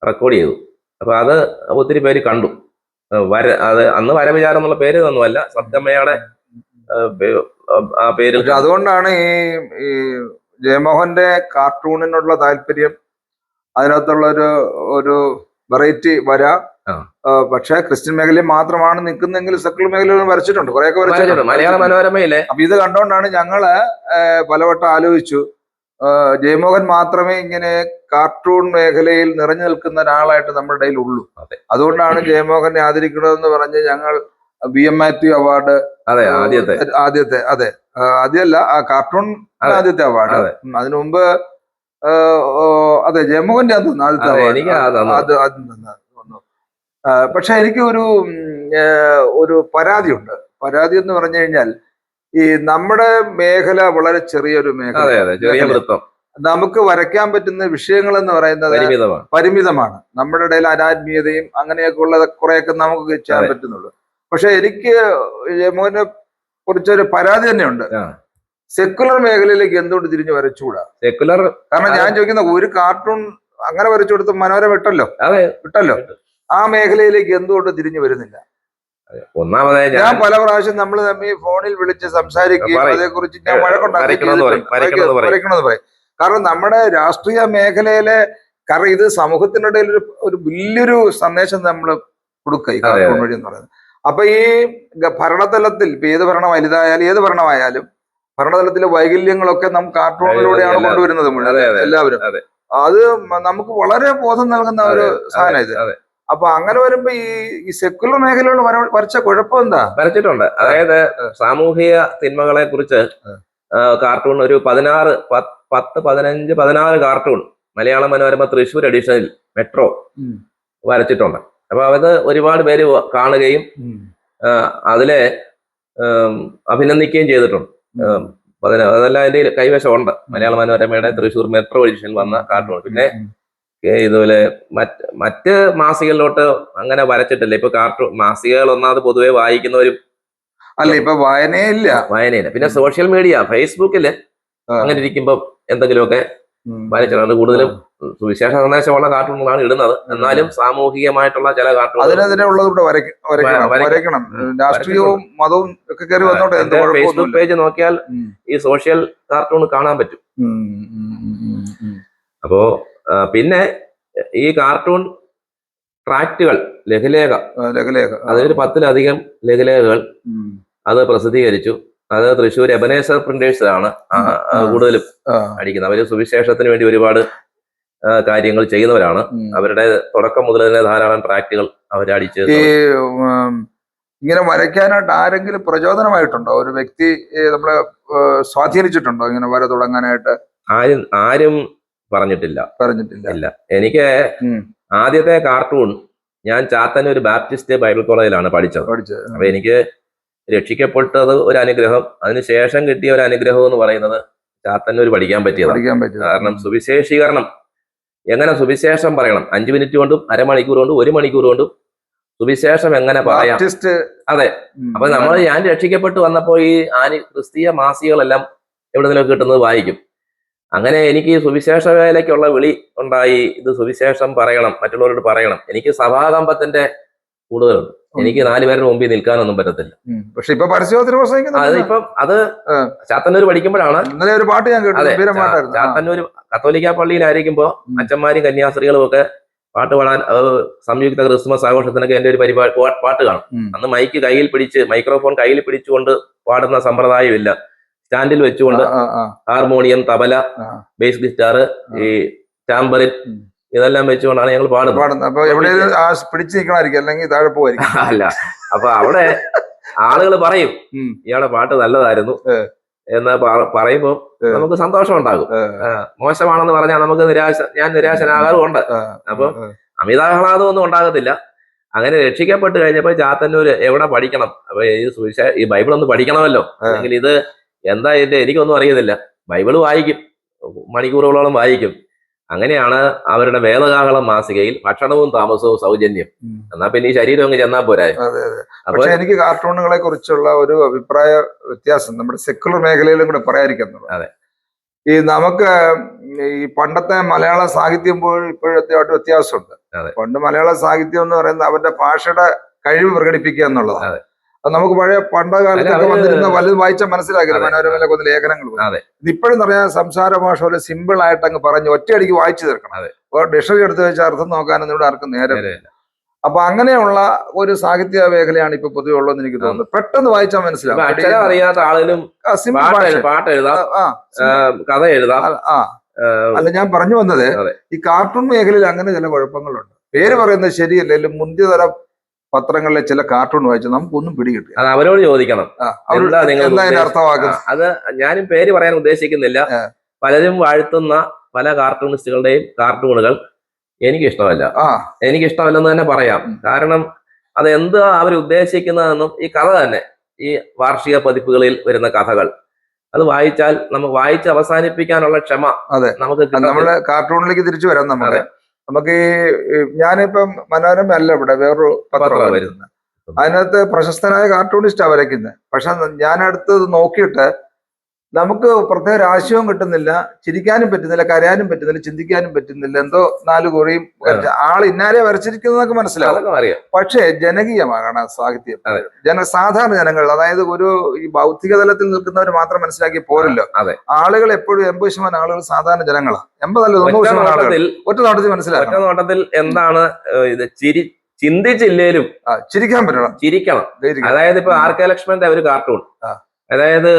റെക്കോർഡ് ചെയ്തു. അപ്പൊ അത് ഒത്തിരി പേര് കണ്ടു. വര അത് അന്ന് വരവിചാരം എന്നുള്ള പേര് ഒന്നുമല്ല സത്യമ്മയുടെ ഏഹ് ആ പേരിൽ അതുകൊണ്ടാണ് ഈ ഈ ജയമോഹന്റെ കാർട്ടൂണിനുള്ള താല്പര്യം അതിനകത്തുള്ള ഒരു ഒരു വെറൈറ്റി വര. പക്ഷെ ക്രിസ്ത്യൻ മേഖലയിൽ മാത്രമാണ് നിൽക്കുന്നെങ്കിൽ സെക്കുലർ മേഖലയിൽ വരച്ചിട്ടുണ്ട്. കുറെയൊക്കെ വരച്ചിട്ടുണ്ട്. മലയാള മനോരമയിലെ അപ്പൊ ഇത് കണ്ടുകൊണ്ടാണ് ഞങ്ങൾ പലവട്ടം ആലോചിച്ചു. ജയമോഹൻ മാത്രമേ ഇങ്ങനെ കാർട്ടൂൺ മേഖലയിൽ നിറഞ്ഞു നിൽക്കുന്ന ഒരാളായിട്ട് നമ്മുടെ ഇടയിൽ ഉള്ളൂ. അതെ. അതുകൊണ്ടാണ് ജയമോഹനെ ആദരിക്കണമെന്ന് പറഞ്ഞ് ഞങ്ങൾ ബി എം മാത്യു അവാർഡ് അതെ ആദ്യത്തെ. ആദ്യത്തെ അതെ. ആദ്യമല്ല ആ കാർട്ടൂൺ ആദ്യത്തെ അവാർഡ്. അതെ. അതിനു മുമ്പ് അതെ ജയമോഹന്റെ അത് ആദ്യത്തെ അവാർഡ്. അത് ആദ്യം പക്ഷെ എനിക്ക് ഒരു ഒരു പരാതിയുണ്ട്. പരാതി എന്ന് പറഞ്ഞു കഴിഞ്ഞാൽ ഈ നമ്മുടെ മേഖല വളരെ ചെറിയൊരു മേഖല. നമുക്ക് വരയ്ക്കാൻ പറ്റുന്ന വിഷയങ്ങൾ എന്ന് പറയുന്നത് പരിമിതമാണ്. നമ്മുടെ ഇടയിൽ അനാത്മീയതയും അങ്ങനെയൊക്കെ ഉള്ളത് കുറെയൊക്കെ നമുക്ക് ചെയ്യാൻ പറ്റുന്നുള്ളൂ. പക്ഷെ എനിക്ക് യമോനെ കുറിച്ചൊരു പരാതി തന്നെയുണ്ട്. സെക്കുലർ മേഖലയിലേക്ക് എന്തുകൊണ്ട് തിരിഞ്ഞു വരച്ചുകൂടാ? സെക്കുലർ കാരണം ഞാൻ ചോദിക്കുന്ന ഒരു കാർട്ടൂൺ അങ്ങനെ വരച്ചു കൊടുത്ത് മനോരമ വിട്ടല്ലോ വിട്ടല്ലോ ആ മേഖലയിലേക്ക് എന്തുകൊണ്ട് തിരിഞ്ഞു വരുന്നില്ല? ഒന്നാമതേ ഞാൻ പല പ്രാവശ്യം നമ്മൾ തമ്മിൽ ഫോണിൽ വിളിച്ച് സംസാരിക്കുകയും. അതേക്കുറിച്ച് ഞാൻ പറയും. കാരണം നമ്മുടെ രാഷ്ട്രീയ മേഖലയിലെ കാരണം ഇത് സമൂഹത്തിനിടയിൽ ഒരു ഒരു വലിയൊരു സന്ദേശം നമ്മൾ കൊടുക്കുക ഈ കാർട്ടൂൺ വഴി എന്ന് പറയുന്നത്. അപ്പൊ ഈ ഭരണതലത്തിൽ ഇപ്പൊ ഏത് ഭരണം വലുതായാലും ഏത് ഭരണമായാലും ഭരണതലത്തിലെ വൈകല്യങ്ങളൊക്കെ നാം കാർട്ടൂണിലൂടെയാണ് കൊണ്ടുവരുന്നത് എല്ലാവരും. അത്. നമുക്ക് വളരെ ബോധം നൽകുന്ന ഒരു സാധനം ഇത്. അപ്പൊ അങ്ങനെ വരുമ്പോ ഈ ഈ സെക്കുലർ മേഖലകളിൽ വരച്ച കുഴപ്പം എന്താ? വരച്ചിട്ടുണ്ട്. അതായത് സാമൂഹിക തിന്മകളെ കുറിച്ച് കാർട്ടൂൺ ഒരു പതിനാറ് പത്ത് പതിനഞ്ച് പതിനാറ് കാർട്ടൂൺ മലയാള മനോരമ തൃശ്ശൂർ എഡിഷനിൽ മെട്രോ വരച്ചിട്ടുണ്ട്. അപ്പൊ അത് ഒരുപാട് പേര് കാണുകയും അതിലെ അഭിനന്ദിക്കുകയും ചെയ്തിട്ടുണ്ട്. അതെല്ലാം എന്റെ കൈവശമുണ്ട്. മലയാള മനോരമയുടെ തൃശ്ശൂർ മെട്രോ എഡിഷനിൽ വന്ന കാർട്ടൂൺ പിന്നെ ഇതുപോലെ മറ്റ് മറ്റ് മാസികകളിലോട്ട് അങ്ങനെ വരച്ചിട്ടില്ല. ഇപ്പൊ കാർട്ടൂൺ മാസികകൾ ഒന്നാമത് പൊതുവെ വായിക്കുന്നവരും അല്ല ഇപ്പൊ വായനയില്ല വായനയില്ല പിന്നെ സോഷ്യൽ മീഡിയ ഫേസ്ബുക്കിൽ. അങ്ങനെ ഇരിക്കുമ്പോ എന്തെങ്കിലുമൊക്കെ വരച്ചിട്ടുണ്ട് കൂടുതലും സുവിശേഷ സന്ദേശമുള്ള കാർട്ടൂണുകളാണ് ഇടുന്നത്. എന്നാലും സാമൂഹികമായിട്ടുള്ള ചില കാർട്ടൂൺ വരയ്ക്കണം. രാഷ്ട്രീയവും മതവും ഒക്കെ കയറി വന്നോട്ടെ ഫേസ്ബുക്ക് പേജ് നോക്കിയാൽ ഈ സോഷ്യൽ കാർട്ടൂൺ കാണാൻ പറ്റും. അപ്പോ പിന്നെ ഈ കാർട്ടൂൺ ട്രാക്റ്റുകൾ ലഘുലേഖ. ലഘുലേഖ. അതൊരു പത്തിലധികം ലഘുലേഖകൾ അത് പ്രസിദ്ധീകരിച്ചു. അത് തൃശ്ശൂർ എബനേസർ പ്രിന്റേഴ്സിലാണ് ആ, ആ, കൂടുതലും. അടിക്കുന്നത്. അവർ സുവിശേഷത്തിന് വേണ്ടി ഒരുപാട് കാര്യങ്ങൾ ചെയ്യുന്നവരാണ്. അവരുടെ തുടക്കം മുതൽ തന്നെ ധാരാളം ട്രാക്റ്റുകൾ അവരടിച്ച് ഇങ്ങനെ വരയ്ക്കാനായിട്ട് ആരെങ്കിലും പ്രചോദനമായിട്ടുണ്ടോ? ഒരു വ്യക്തി നമ്മളെ സ്വാധീനിച്ചിട്ടുണ്ടോ ഇങ്ങനെ വര തുടങ്ങാനായിട്ട്? ആരും ആരും പറഞ്ഞിട്ടില്ല. പറഞ്ഞിട്ടില്ല. ഇല്ല. എനിക്ക് ആദ്യത്തെ കാർട്ടൂൺ ഞാൻ ചാത്തൻ ഒരു ബാപ്റ്റിസ്റ്റ് ബൈബിൾ കോളേജിലാണ് പഠിച്ചത്. പഠിച്ചത്. അപ്പൊ എനിക്ക് രക്ഷിക്കപ്പെട്ടത് ഒരു അനുഗ്രഹം അതിനുശേഷം കിട്ടിയ ഒരു അനുഗ്രഹം എന്ന് പറയുന്നത് ചാത്തന്നൂർ ഒരു പഠിക്കാൻ പറ്റിയത് കാരണം സുവിശേഷീകരണം എങ്ങനെ സുവിശേഷം പറയണം? അഞ്ചു മിനിറ്റ് കൊണ്ടും അരമണിക്കൂർ കൊണ്ടും ഒരു മണിക്കൂർ കൊണ്ടും സുവിശേഷം എങ്ങനെ പറയാം? അതെ. അപ്പൊ നമ്മൾ ഞാൻ രക്ഷിക്കപ്പെട്ട് വന്നപ്പോ ഈ ആനി ക്രിസ്തീയ മാസികകളെല്ലാം എവിടെന്നെങ്കിലും കിട്ടുന്നത് വായിക്കും. അങ്ങനെ എനിക്ക് സുവിശേഷ വേലയ്ക്കുള്ള വിളി ഉണ്ടായി. ഇത് സുവിശേഷം പറയണം. മറ്റുള്ളവരോട് പറയണം. എനിക്ക് സഭാകമ്പത്തിന്റെ കൂടുതലുണ്ട്. എനിക്ക് നാലുപേരുടെ മുമ്പിൽ നിൽക്കാനൊന്നും പറ്റത്തില്ല. പക്ഷെ ഇപ്പൊ പരസ്യത്തിന് അത് ചാത്തന്നൂര് ഇപ്പം അത്. ചാത്തന്നൂർ പഠിക്കുമ്പോഴാണ് ഇന്നലെ ഒരു പാട്ട് ഞാൻ കേട്ടു ചാത്തന്നൂര്. ചാത്തന്നൂർ കത്തോലിക്ക പള്ളിയിലായിരിക്കുമ്പോ അച്ഛന്മാരും കന്യാസ്ത്രീകളും ഒക്കെ പാട്ട് പാടാൻ അത് സംയുക്ത ക്രിസ്മസ് ആഘോഷത്തിനൊക്കെ എന്റെ ഒരു പരിപാടി പാട്ട് കാണും. അന്ന് മൈക്ക് കയ്യിൽ പിടിച്ച് മൈക്രോഫോൺ കയ്യിൽ പിടിച്ചുകൊണ്ട് പാടുന്ന സമ്പ്രദായമില്ല. സ്റ്റാൻഡിൽ വെച്ചുകൊണ്ട് ഹാർമോണിയം തബല ബേസ് ഗിറ്റാർ ഈ ടാമ്പറിൻ. ഇതെല്ലാം വെച്ചുകൊണ്ടാണ് ഞങ്ങൾ പാടുന്നത്. പാടുന്നത്. അപ്പൊ എവിടെയെങ്കിലും പിടിച്ചു നിൽക്കണമായിരിക്കും അല്ലെങ്കിൽ താഴെ പോവായിരിക്കും. അല്ല. അപ്പൊ അവിടെ ആളുകൾ പറയും ഇയാളെ ഇയാളുടെ പാട്ട് നല്ലതായിരുന്നു. എന്ന് പറയുമ്പോൾ നമുക്ക് സന്തോഷം ഉണ്ടാകും മോശമാണെന്ന് പറഞ്ഞാൽ നമുക്ക് നിരാശ ഞാൻ നിരാശനാകാറുമുണ്ട്. അപ്പൊ ആ, അമിതാഹ്ലാദമൊന്നും ഉണ്ടാകത്തില്ല. അങ്ങനെ രക്ഷിക്കപ്പെട്ട് കഴിഞ്ഞപ്പോൾ ചാത്തന്നൂര് എവിടെ പഠിക്കണം? അപ്പൊ ഈ സുവിശേ ഈ ബൈബിൾ ഒന്ന് പഠിക്കണമല്ലോ അല്ലെങ്കിൽ ഇത് എന്താ ഇതിന്റെ? എനിക്കൊന്നും അറിയുന്നില്ല ബൈബിൾ വായിക്കും. മണിക്കൂറുകളോളം വായിക്കും. അങ്ങനെയാണ് അവരുടെ വേദകാഹളം മാസികയിൽ ഭക്ഷണവും താമസവും സൗജന്യം. എന്നാ പിന്നെ ഈ ശരീരം അങ്ങ് ചെന്നാ പോരാ? പക്ഷെ എനിക്ക് കാർട്ടൂണുകളെ കുറിച്ചുള്ള ഒരു അഭിപ്രായ വ്യത്യാസം നമ്മുടെ സെക്കുലർ മേഖലയിലും കൂടെ പറയാതിരിക്കുന്നുള്ളൂ അതെ. ഈ നമുക്ക് ഈ പണ്ടത്തെ മലയാള സാഹിത്യം പോലും ഇപ്പോഴത്തെ ആയിട്ട് വ്യത്യാസമുണ്ട്. പണ്ട് മലയാള സാഹിത്യം എന്ന് പറയുന്നത് അവരുടെ ഭാഷയുടെ കഴിവ് പ്രകടിപ്പിക്കുക എന്നുള്ളതാണ്. അതെ. നമുക്ക് പഴയ പണ്ട കാലത്തൊക്കെ വന്നിരുന്ന വലുത് വായിച്ചാൽ മനസ്സിലാക്കില്ല? അതെ. മനോരമയിലെ കുറച്ച് ലേഖനങ്ങൾ ഇപ്പോഴും പറഞ്ഞാൽ സംസാര ഭാഷ പോലെ സിമ്പിൾ ആയിട്ട് അങ്ങ് പറഞ്ഞ് ഒറ്റയടിക്ക് വായിച്ചു തീർക്കണം. ഡിക്ഷണറി എടുത്ത് വെച്ച അർത്ഥം നോക്കാനൊന്നും ഇവിടെ ആർക്കും നേരം. അപ്പൊ അങ്ങനെയുള്ള ഒരു സാഹിത്യ മേഖലയാണ് ഇപ്പൊ പൊതുവെ ഉള്ളതെന്ന് എനിക്ക് തോന്നുന്നത് പെട്ടെന്ന് വായിച്ചാൽ മനസ്സിലാവും. അറിയാത്ത ആളുകളും പാട്ട്. എഴുതാം കഥ എഴുതാം. അല്ല ഞാൻ പറഞ്ഞു വന്നത് ഈ കാർട്ടൂൺ മേഖലയിൽ അങ്ങനെ ചില കുഴപ്പങ്ങളുണ്ട്. പേര് പറയുന്നത് ശരിയല്ലെങ്കിലും മുന്തിയതര പത്രങ്ങളിലെ ചില കാർട്ടൂൺ വായിച്ച് നമുക്കൊന്നും പിടികിട്ടില്ല. അത് അവരോട് ചോദിക്കണം? അർത്ഥമാക്കുന്നത്? അത് ഞാനും പേര് പറയാൻ ഉദ്ദേശിക്കുന്നില്ല. പലരും വാഴ്ത്തുന്ന പല കാർട്ടൂണിസ്റ്റുകളുടെയും കാർട്ടൂണുകൾ എനിക്ക് ഇഷ്ടമല്ല ആ. എനിക്ക് ഇഷ്ടമല്ലെന്ന് തന്നെ പറയാം. കാരണം അത് എന്താ അവർ ഉദ്ദേശിക്കുന്നതെന്നും ഈ കഥ തന്നെ ഈ വാർഷിക പതിപ്പുകളിൽ വരുന്ന കഥകൾ. അത് വായിച്ചാൽ നമുക്ക് വായിച്ച് അവസാനിപ്പിക്കാനുള്ള ക്ഷമ അതെ. നമുക്ക് നമ്മുടെ കാർട്ടൂണിലേക്ക് തിരിച്ചു വരാം നമുക്ക്. നമുക്ക് ഈ ഞാനിപ്പം മനോരമ അല്ല ഇവിടെ വേറൊരു പത്രമാണ് വരുന്നത്. അതിനകത്ത് പ്രശസ്തനായ കാർട്ടൂണിസ്റ്റാ വരയ്ക്കുന്നത് പക്ഷെ ഞാൻ അടുത്തത് നോക്കിയിട്ട് നമുക്ക് പ്രത്യേക ഒരാശയവും കിട്ടുന്നില്ല ചിരിക്കാനും പറ്റുന്നില്ല കരയാനും പറ്റുന്നില്ല ചിന്തിക്കാനും പറ്റുന്നില്ല എന്തോ നാല് കുറിയും ആൾ ഇന്നാരെ വരച്ചിരിക്കുന്നതൊക്കെ മനസ്സിലാവും. പക്ഷേ ജനകീയമാണ് സാഹിത്യം. ജന സാധാരണ ജനങ്ങൾ അതായത് ഒരു ഈ ഭൗതിക തലത്തിൽ നിൽക്കുന്നവർ മാത്രം മനസ്സിലാക്കി പോരല്ലോ. ആളുകൾ എപ്പോഴും എൺപത് ശതമാനം ആളുകൾ സാധാരണ ജനങ്ങളാണ് എൺപതല്ല തൊണ്ണൂറ് ഒറ്റ ശതമാനം ആളുകൾ. ഒറ്റ നോട്ടത്തിൽ ഒറ്റ മനസ്സിലാക്കണം നോട്ടത്തിൽ എന്താണ് ഇത് ചിരി ചിന്തിച്ചില്ലേലും ചിരിക്കാൻ പറ്റണം. ചിരിക്കണം. അതായത് ഇപ്പൊ ആർ കെ ലക്ഷ്മണന്റെ ഒരു കാർട്ടൂൺ. അതായത്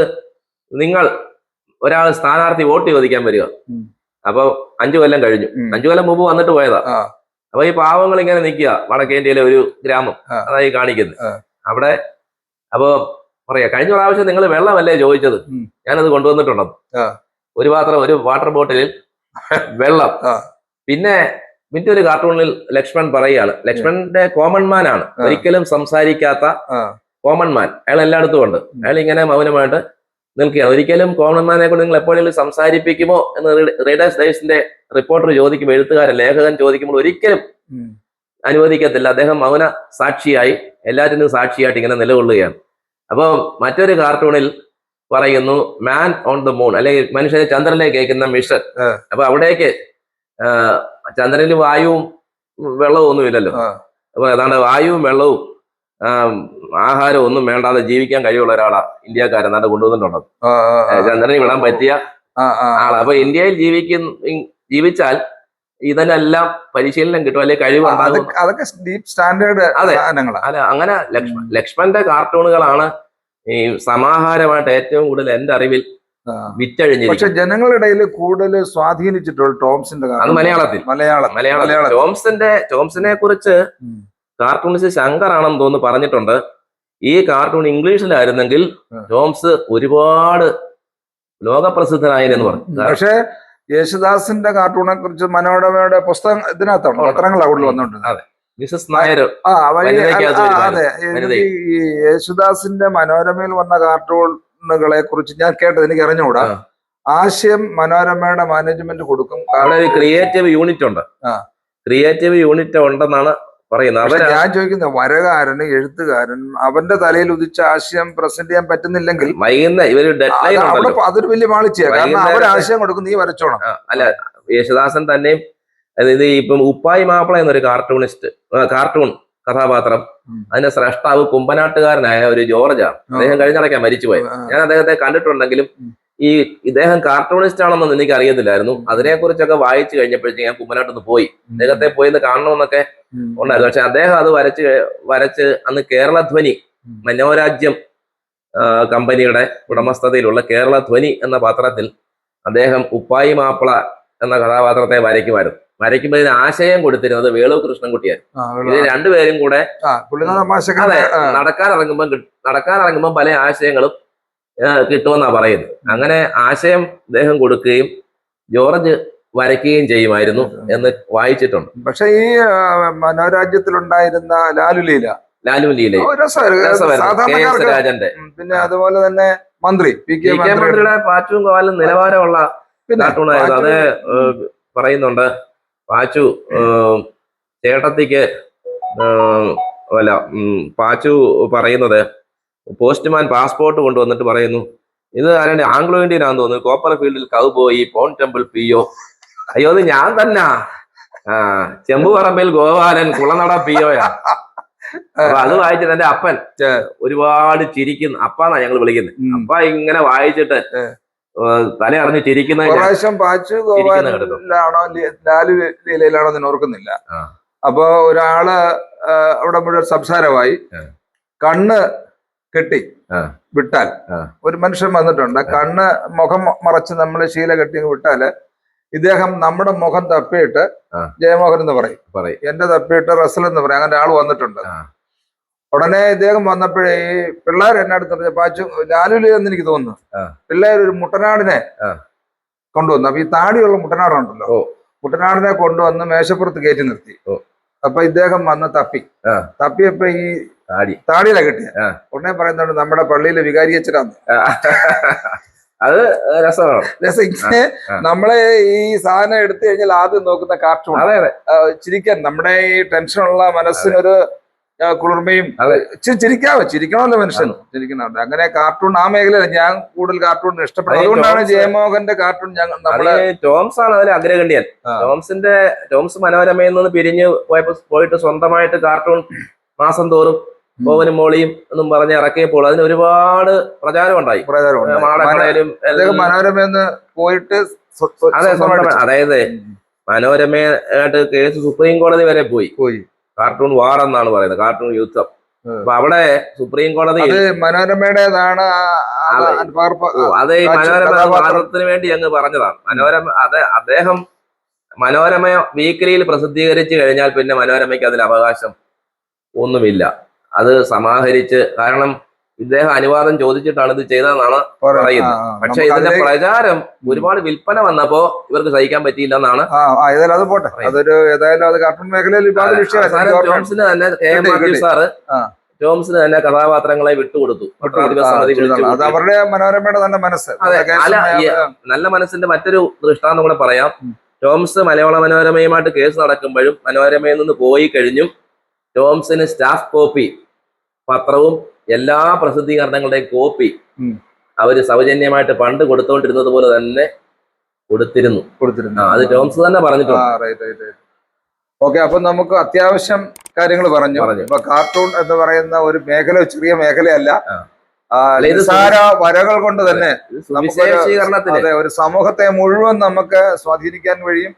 നിങ്ങൾ ഒരാൾ സ്ഥാനാർത്ഥി വോട്ട് ചോദിക്കാൻ വരിക. അപ്പൊ അഞ്ചു കൊല്ലം കഴിഞ്ഞു. അഞ്ചു കൊല്ലം മുമ്പ് വന്നിട്ട് പോയതാ. അപ്പൊ ഈ പാവങ്ങൾ ഇങ്ങനെ നിൽക്കുക. വടക്കേന്ത്യയിലെ ഒരു ഗ്രാമം. അതായി കാണിക്കുന്നത്. അവിടെ അപ്പൊ പറയാ കഴിഞ്ഞ പ്രാവശ്യം നിങ്ങൾ വെള്ളമല്ലേ ചോദിച്ചത്. ഞാനത് കൊണ്ടുവന്നിട്ടുണ്ടെന്ന് ഒരു പാത്രം ഒരു വാട്ടർ ബോട്ടിലിൽ വെള്ളം. പിന്നെ പിന്നെ ഒരു കാർട്ടൂണിൽ ലക്ഷ്മൺ പറയുകയാണ്. ലക്ഷ്മണന്റെ കോമൺ മാൻ ആണ്. ഒരിക്കലും സംസാരിക്കാത്ത കോമൺമാൻ. കോമൺ മാൻ അയാൾ എല്ലായിടത്തും ഉണ്ട്. അയാൾ ഇങ്ങനെ മൗനമായിട്ട് നിൽക്കുകയാണ് ഒരിക്കലും കോമൺ മാനെ കൊണ്ട് നിങ്ങൾ എപ്പോഴെങ്കിലും സംസാരിപ്പിക്കുമോ എന്ന് റീഡേഴ്സ് ഡേഴ്സിന്റെ റിപ്പോർട്ടർ ചോദിക്കുമ്പോൾ എഴുത്തുകാരൻ ലേഖകൻ ചോദിക്കുമ്പോൾ ഒരിക്കലും. അനുവദിക്കത്തില്ല അദ്ദേഹം മൗന സാക്ഷിയായി എല്ലാറ്റിനും സാക്ഷിയായിട്ട് ഇങ്ങനെ നിലകൊള്ളുകയാണ് അപ്പോൾ മറ്റൊരു കാർട്ടൂണിൽ പറയുന്നു മാൻ ഓൺ ദ മൂൺ അല്ലെങ്കിൽ മനുഷ്യനെ ചന്ദ്രനിലേക്ക് അയക്കുന്ന മിഷൻ. അപ്പൊ അവിടേക്ക് ചന്ദ്രനിൽ വായുവും വെള്ളവും ഒന്നുമില്ലല്ലോ. അപ്പൊ അതാണ് വായുവും വെള്ളവും ആ, ആഹാരവും ഒന്നും വേണ്ടാതെ ജീവിക്കാൻ കഴിവുള്ള ഒരാളാ ഇന്ത്യക്കാരൻ നാട് ആ. ചന്ദ്രനിൽ വിടാൻ പറ്റിയ. ആളാ. അപ്പൊ ഇന്ത്യയിൽ ജീവിക്കുന്ന ജീവിച്ചാൽ ഇതിനെല്ലാം പരിശീലനം കിട്ടും അല്ലെങ്കിൽ കഴിവ് കഴിവുണ്ടാകും. അതൊക്കെ ഡീപ് സ്റ്റാൻഡേർഡ് അതെ. അല്ല അങ്ങനെ ലക്ഷ്മന്റെ ലക്ഷ്മണന്റെ കാർട്ടൂണുകളാണ് ഈ സമാഹാരമായിട്ട് ഏറ്റവും കൂടുതൽ എന്റെ അറിവിൽ പക്ഷെ ജനങ്ങളുടെ ഇടയിൽ കൂടുതൽ സ്വാധീനിച്ചിട്ടുള്ള ടോംസിന്റെ മലയാളത്തിൽ. മലയാളം മലയാളം ടോംസിന്റെ ടോംസിനെ കുറിച്ച്. കാർട്ടൂണിസ്റ്റ് ശങ്കർ ആണെന്ന് തോന്നുന്നു പറഞ്ഞിട്ടുണ്ട്. ഈ കാർട്ടൂൺ ഇംഗ്ലീഷിലായിരുന്നെങ്കിൽ ജോംസ് ഒരുപാട് ലോകപ്രസിദ്ധനായെന്ന് പറഞ്ഞു. പക്ഷേ യേശുദാസിന്റെ കാർട്ടൂണെ കുറിച്ച് മനോരമയുടെ പുസ്തകം ഇതിനകത്താണ്. പത്രങ്ങളാണ് കൂടുതൽ വന്നിട്ടുണ്ട് അതെ. മിസസ് നായർ ആ. അതെ. ഈ യേശുദാസിന്റെ മനോരമയിൽ വന്ന കാർട്ടൂണുകളെ കുറിച്ച് ഞാൻ കേട്ടത് എനിക്ക് അറിഞ്ഞുകൂടാ. ആശയം മനോരമയുടെ മാനേജ്മെന്റ് കൊടുക്കും. അവിടെ ഒരു ക്രിയേറ്റീവ് യൂണിറ്റ് ഉണ്ട്. ക്രിയേറ്റീവ് യൂണിറ്റ് ഉണ്ടെന്നാണ് പറയുന്നത് ഞാൻ ചോദിക്കുന്ന വരകാരന് എഴുത്തുകാരൻ അവന്റെ തലയിൽ ഉദിച്ച ആശയം പ്രസന്റ് ചെയ്യാൻ പറ്റുന്നില്ലെങ്കിൽ വൈകുന്ന ഇവർ അതൊരു വലിയ മാളിച്ചയാണ് കാരണം അവർ ആശയം കൊടുക്കും നീ വരച്ചോണം. അല്ല യേശുദാസൻ തന്നെയും അതായത് ഇപ്പം ഉപ്പായി മാപ്പിള എന്നൊരു കാർട്ടൂണിസ്റ്റ് കാർട്ടൂൺ കഥാപാത്രം. അതിന്റെ സ്രഷ്ടാവ് കുമ്പനാട്ടുകാരനായ ഒരു ജോർജാണ്. അദ്ദേഹം കഴിഞ്ഞിടയ്ക്കാണ് മരിച്ചുപോയത്. ഞാൻ അദ്ദേഹത്തെ കണ്ടിട്ടുണ്ടെങ്കിലും. ഈ ഇദ്ദേഹം കാർട്ടൂണിസ്റ്റ് ആണെന്നൊന്നും എനിക്ക് അറിയത്തില്ലായിരുന്നു അതിനെക്കുറിച്ചൊക്കെ വായിച്ചു കഴിഞ്ഞപ്പോഴത്തേക്ക് ഞാൻ കുമ്മനാട്ടൊന്ന് പോയി. അദ്ദേഹത്തെ പോയി ഒന്ന് കാണണമെന്നൊക്കെ. ഉണ്ടായിരുന്നു. പക്ഷെ അദ്ദേഹം അത് വരച്ച് വരച്ച് അന്ന് കേരളധ്വനി. മനോരാജ്യം കമ്പനിയുടെ ഉടമസ്ഥതയിലുള്ള കേരളധ്വനി എന്ന പത്രത്തിൽ അദ്ദേഹം ഉപ്പായി മാപ്പിള എന്ന കഥാപാത്രത്തെ വരയ്ക്കുമായിരുന്നു. വരയ്ക്കുമ്പോൾ ഇതിന് ആശയം കൊടുത്തിരുന്നത് വേളു കൃഷ്ണൻകുട്ടിയായിരുന്നു. ആ, ഇത് രണ്ടുപേരും കൂടെ നടക്കാൻ നടക്കാനിറങ്ങുമ്പോൾ നടക്കാനിറങ്ങുമ്പോൾ പല ആശയങ്ങളും ആ, കിട്ടുമെന്നാ പറയുന്നത്. അങ്ങനെ ആശയം അദ്ദേഹം കൊടുക്കുകയും ജോർജ് വരയ്ക്കുകയും ചെയ്യുമായിരുന്നു എന്ന് വായിച്ചിട്ടുണ്ട്. പക്ഷെ ഈ മനോരാജ്യത്തിലുണ്ടായിരുന്ന ലാലുലീല. ലാലു ലീല ലാലു ലീല രസമായിരുന്നു. കെ എസ് സാധാരണക്കാർക്ക് രാജന്റെ പിന്നെ അതുപോലെ തന്നെ മന്ത്രി പി കെ മന്ത്രിയുടെ പാച്ചും കോവാലും നിലവാരമുള്ള കാർട്ടൂണായിരുന്നു അത് പറയുന്നുണ്ട്. പാച്ചു ചേട്ടത്തിക്ക് അല്ല പാച്ചു പറയുന്നത് പോസ്റ്റ്മാൻ പാസ്പോർട്ട് കൊണ്ടുവന്നിട്ട് പറയുന്നു. ഇത് ആരാണ്? ആംഗ്ലോ ഇന്ത്യൻ ആണെന്ന് തോന്നുന്നു. കോപ്പർ ഫീൽഡിൽ കൗബോയി പോൺ ടെമ്പിൾ പി ഒ അയ്യോ അത് ഞാൻ തന്നെ. ആ ചെമ്പുപറമ്പിൽ ഗോപാലൻ കുളനട പി ഒയാ അത് വായിച്ചിട്ട് എന്റെ അപ്പൻ. ഒരുപാട് ചിരിക്കുന്നു. അപ്പാന്നാ ഞങ്ങൾ വിളിക്കുന്നത് അപ്പ ഇങ്ങനെ വായിച്ചിട്ട് തല അറിഞ്ഞ് ചിരിക്കുന്ന പ്രാവശ്യം പാച്ചു ലാലു ലീലയിലാണോ എന്ന് ഓർക്കുന്നില്ല. അപ്പൊ ഒരാൾ അവിടെ മുഴുവൻ സംസാരമായി. കണ്ണ് കെട്ടി വിട്ടാൽ ഒരു മനുഷ്യൻ വന്നിട്ടുണ്ട്. കണ്ണ് മുഖം മറച്ച് നമ്മൾ ശീല കെട്ടി വിട്ടാൽ ഇദ്ദേഹം നമ്മുടെ മുഖം തപ്പിയിട്ട് ജയമോഹൻ എന്ന് പറയും. പറയും. എന്റെ തപ്പിയിട്ട് റസൽ എന്ന് പറയും. അങ്ങനെ ആൾ വന്നിട്ടുണ്ട്. ഉടനെ ഇദ്ദേഹം വന്നപ്പോഴേ ഈ പിള്ളേർ എന്നെ അടുത്ത് പറഞ്ഞു പാച്ചു ലാലുലി എന്ന് എനിക്ക് തോന്നുന്നു. പിള്ളേർ ഒരു മുട്ടനാടിനെ കൊണ്ടുവന്നു. അപ്പൊ ഈ താടിയുള്ള മുട്ടനാടുണ്ടല്ലോ. മുട്ടനാടിനെ കൊണ്ടുവന്ന് മേശപ്പുറത്ത് കയറ്റി നിർത്തി. അപ്പൊ ഇദ്ദേഹം വന്ന് തപ്പി. തപ്പിയപ്പോ ഈ താടി. താടിയില കിട്ടിയ. ഉടനെ പറയുന്നുണ്ട് നമ്മുടെ പള്ളിയിലെ വികാരി അച്ഛനാന്ന് അത് രസമാണ്. രസം. ഇങ്ങനെ നമ്മളെ ഈ സാധനം എടുത്തു കഴിഞ്ഞാൽ ആദ്യം നോക്കുന്ന കാർട്ടൂൺ അതെ അതെ. ചിരിക്കാൻ. നമ്മുടെ ഈ ടെൻഷനുള്ള മനസ്സിനൊരു കുളിർമയും ചിരിക്കാവോ? ചിരിക്കണമല്ലോ മനുഷ്യൻ. ചിരിക്കണമല്ലോ. അങ്ങനെ കാർട്ടൂൺ ആ മേഖലയിൽ ഞാൻ കൂടുതൽ കാർട്ടൂൺ ഇഷ്ടപ്പെടുന്നത് അതെ, അതുകൊണ്ടാണ് ജയമോഹന്റെ കാർട്ടൂൺ ഞങ്ങൾ നമ്മൾ ടോംസ് ആണ് അതിൽ അഗ്രഗണ്യൻ. ടോംസിന്റെ ടോംസ് മനോരമയിൽ നിന്ന് പിരിഞ്ഞ് പോയപ്പോ പോയിട്ട് സ്വന്തമായിട്ട് കാർട്ടൂൺ മാസം തോറും പോവനും മോളിയും എന്നും പറഞ്ഞ് ഇറക്കിയപ്പോൾ അതിന് ഒരുപാട് പ്രചാരം ഉണ്ടായി. മാടക്കടയിലും അദ്ദേഹം പോയിട്ട് അതെ അതായത് മനോരമയായിട്ട് കേസ് സുപ്രീം കോടതി വരെ പോയി. പോയി. കാർട്ടൂൺ വാർ എന്നാണ് പറയുന്നത് കാർട്ടൂൺ യുദ്ധം. അപ്പൊ അവിടെ സുപ്രീം കോടതി മനോരമയുടേതാണ് അതെ. ഈ മനോരമ. വാദത്തിന് വേണ്ടി അങ്ങ് പറഞ്ഞതാണ്. മനോരമ അതെ അദ്ദേഹം മനോരമ വീക്കിലിയിൽ പ്രസിദ്ധീകരിച്ചു കഴിഞ്ഞാൽ പിന്നെ മനോരമയ്ക്ക് അതിൽ അവകാശം ഒന്നുമില്ല. അത് സമാഹരിച്ച് കാരണം ഇദ്ദേഹം അനുവാദം ചോദിച്ചിട്ടാണ് ഇത് ചെയ്തതെന്നാണ് പറയുന്നത്. പക്ഷെ ഇതിന്റെ പ്രചാരം ഒരുപാട് വിൽപ്പന വന്നപ്പോ ഇവർക്ക് സഹിക്കാൻ പറ്റിയില്ല എന്നാണ് അത് പോട്ടെ. അതൊരു ഏതായാലും അത് കാർട്ടൂൺ മേഖലയിൽ വിവാദ വിഷയമാണ് ജോംസിന് തന്നെ കെ. എം. സാറ്. ജോംസിന് തന്നെ കഥാപാത്രങ്ങളെ വിട്ടുകൊടുത്തു. അത്. അവരുടെ മനോരമയുടെ തന്നെ മനസ്സ്. നല്ല മനസ്സിന്റെ മറ്റൊരു ദൃഷ്ടാന്തം കൂടെ പറയാം. ജോംസ് മലയാള മനോരമയുമായിട്ട് കേസ് നടക്കുമ്പോഴും മനോരമയിൽ നിന്ന് പോയി കഴിഞ്ഞും ജോംസിന് സ്റ്റാഫ് കോപ്പി പത്രവും എല്ലാ പ്രസിദ്ധീകരണങ്ങളുടെയും കോപ്പി അവർ സൗജന്യമായിട്ട് പണ്ട് കൊടുത്തോണ്ടിരുന്നത് പോലെ തന്നെ കൊടുത്തിരുന്നു. കൊടുത്തിരുന്നു. അത് ടോംസ് തന്നെ പറഞ്ഞിട്ടുണ്ട്. ഓക്കെ അപ്പൊ നമുക്ക് അത്യാവശ്യം കാര്യങ്ങൾ പറഞ്ഞു. പറഞ്ഞു. ഇപ്പൊ കാർട്ടൂൺ എന്ന് പറയുന്ന ഒരു മേഖല ചെറിയ മേഖലയല്ല. വരകൾ കൊണ്ട് തന്നെ ഒരു സമൂഹത്തെ മുഴുവൻ നമുക്ക് സ്വാധീനിക്കാൻ വഴിയും